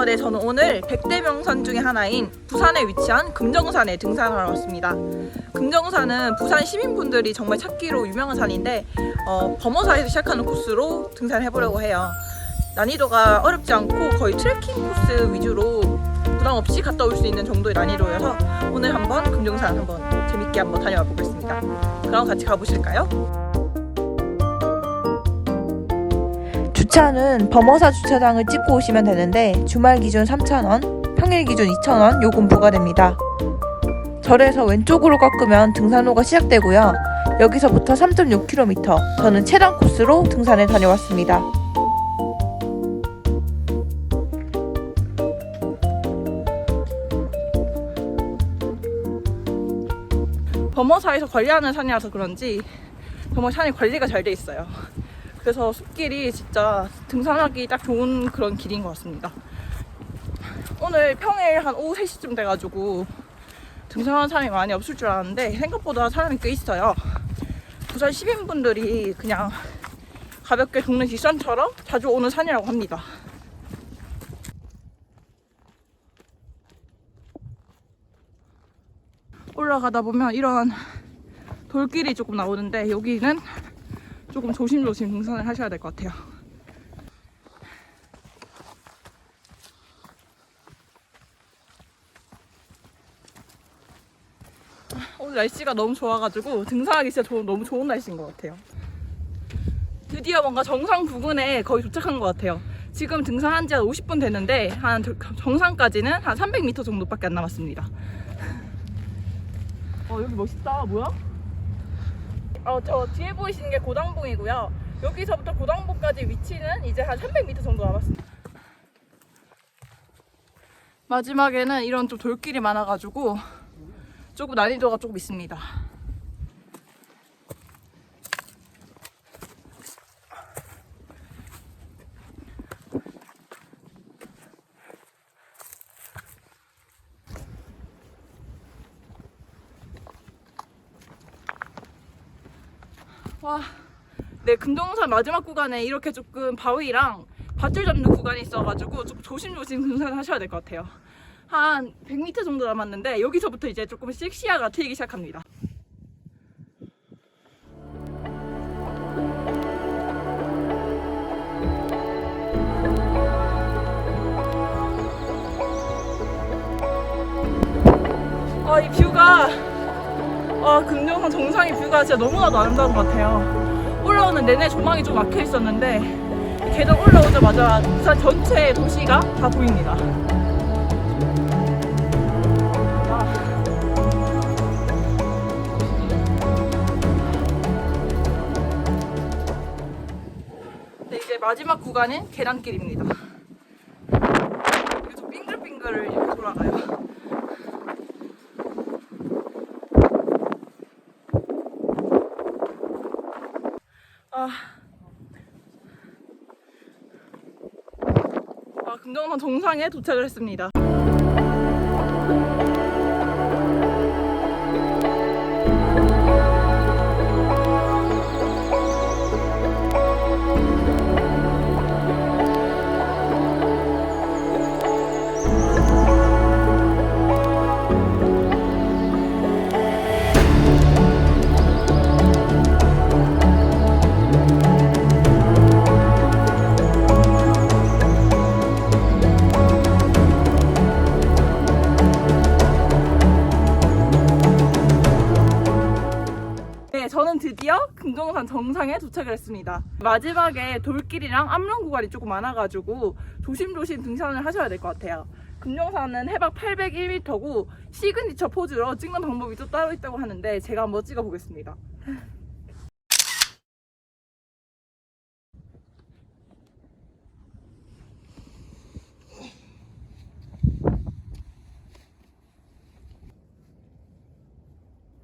어, 네, 저는 오늘 100대 명산 중에 하나인 부산에 위치한 금정산에 등산하러 왔습니다. 금정산은 부산 시민분들이 정말 찾기로 유명한 산인데 어, 범어사에서 시작하는 코스로 등산해보려고 해요. 난이도가 어렵지 않고 거의 트레킹 코스 위주로 부담 없이 갔다 올 수 있는 정도의 난이도여서 오늘 한번 금정산 한번 재밌게 한번 다녀와 보겠습니다. 그럼 같이 가보실까요? 주차는 범어사 주차장을 찍고 오시면 되는데 주말 기준 3,000원, 평일 기준 2,000원 요금 부과됩니다. 절에서 왼쪽으로 꺾으면 등산로가 시작되고요. 여기서부터 3.6km, 저는 최단 코스로 등산에 다녀왔습니다. 범어사에서 관리하는 산이라서 그런지 정말 산이 관리가 잘 돼 있어요. 그래서 숲길이 진짜 등산하기 딱 좋은 그런 길인 것 같습니다. 오늘 평일 한 오후 3시쯤 돼가지고 등산하는 사람이 많이 없을 줄 알았는데 생각보다 사람이 꽤 있어요. 부산 시민분들이 그냥 가볍게 동네 뒷산처럼 자주 오는 산이라고 합니다. 올라가다 보면 이런 돌길이 조금 나오는데 여기는 조금 조심조심 등산을 하셔야 될 것 같아요. 오늘 날씨가 너무 좋아가지고 등산하기 진짜 좋은, 너무 좋은 날씨인 것 같아요. 드디어 뭔가 정상 부근에 거의 도착한 것 같아요. 지금 등산한 지 한 50분 됐는데 한 저- 정상까지는 한 300m 정도밖에 안 남았습니다. 어 여기 멋있다. 뭐야? 어, 저 뒤에 보이시는 게 고당봉이고요. 여기서부터 고당봉까지 위치는 이제 한 300m 정도 남았습니다. 마지막에는 이런 좀 돌길이 많아가지고 조금 난이도가 조금 있습니다. 와, 네 금동산 마지막 구간에 이렇게 조금 바위랑 밧줄 잡는 구간이 있어가지고 조금 조심조심 등산하셔야 될 것 같아요. 한 100m 정도 남았는데 여기서부터 이제 조금씩 시야가 트이기 시작합니다. 아, 이 뷰가 아, 금정산 정상의 뷰가 진짜 너무나도 아름다운 것 같아요. 올라오는 내내 조망이 좀 막혀 있었는데 계단 올라오자마자 부산 전체 도시가 다 보입니다. 와. 네, 이제 마지막 구간은 계단길입니다. 이렇게 좀 빙글빙글 이렇게 돌아가요. 아. 아, 금정산 정상에 도착을 했습니다. 드디어 금정산 정상에 도착을 했습니다. 마지막에 돌길이랑 암릉 구간이 조금 많아가지고 조심조심 등산을 하셔야 될 것 같아요. 금정산은 해발 801m고 시그니처 포즈로 찍는 방법이 또 따로 있다고 하는데 제가 한번 찍어보겠습니다.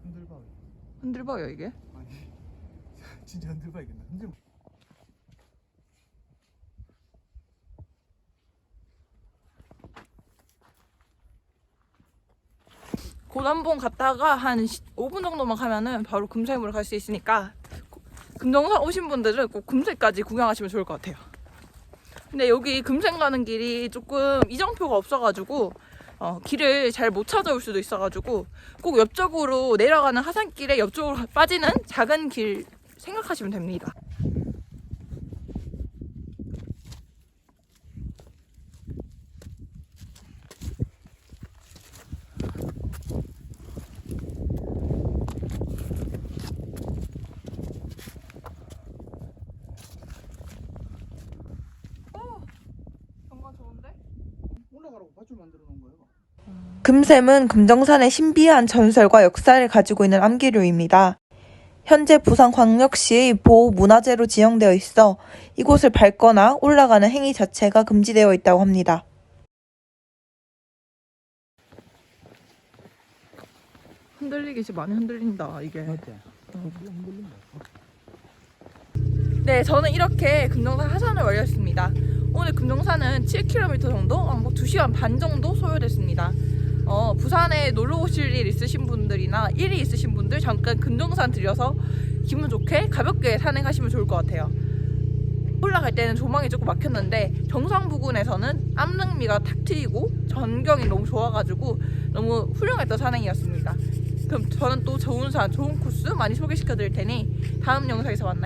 흔들봐. 흔들봐요 이게. 아니 진짜 흔들봐야겠네. 흔들. 고단봉 갔다가 한 5분 정도만 가면은 바로 금세무를 갈수 있으니까 금정산 오신 분들은 꼭 금세까지 구경하시면 좋을 것 같아요. 근데 여기 금생 가는 길이 조금 이정표가 없어가지고 어, 길을 잘 못 찾아올 수도 있어가지고 꼭 옆쪽으로 내려가는 하산길에 옆쪽으로 빠지는 작은 길 생각하시면 됩니다. 정말 좋은데? 올라가라고 밧줄 만들어 놓은 거예요. 금샘은 금정산의 신비한 전설과 역사를 가지고 있는 암기류입니다. 현재 부산광역시의 보호문화재로 지정되어 있어 이곳을 밟거나 올라가는 행위 자체가 금지되어 있다고 합니다. 흔들리기 지 많이 흔들린다 이게. 네, 저는 이렇게 금정산 하산을 완료했습니다. 오늘 금정산은 7km 정도, 어, 뭐 2시간 반 정도 소요됐습니다. 어, 부산에 놀러 오실 일 있으신 분들이나 일이 있으신 분들 잠깐 금정산 들려서 기분 좋게 가볍게 산행하시면 좋을 것 같아요. 올라갈 때는 조망이 조금 막혔는데 정상 부근에서는 암릉미가 탁 트이고 전경이 너무 좋아가지고 너무 훌륭했던 산행이었습니다. 그럼 저는 또 좋은 산, 좋은 코스 많이 소개시켜 드릴 테니 다음 영상에서 만나요.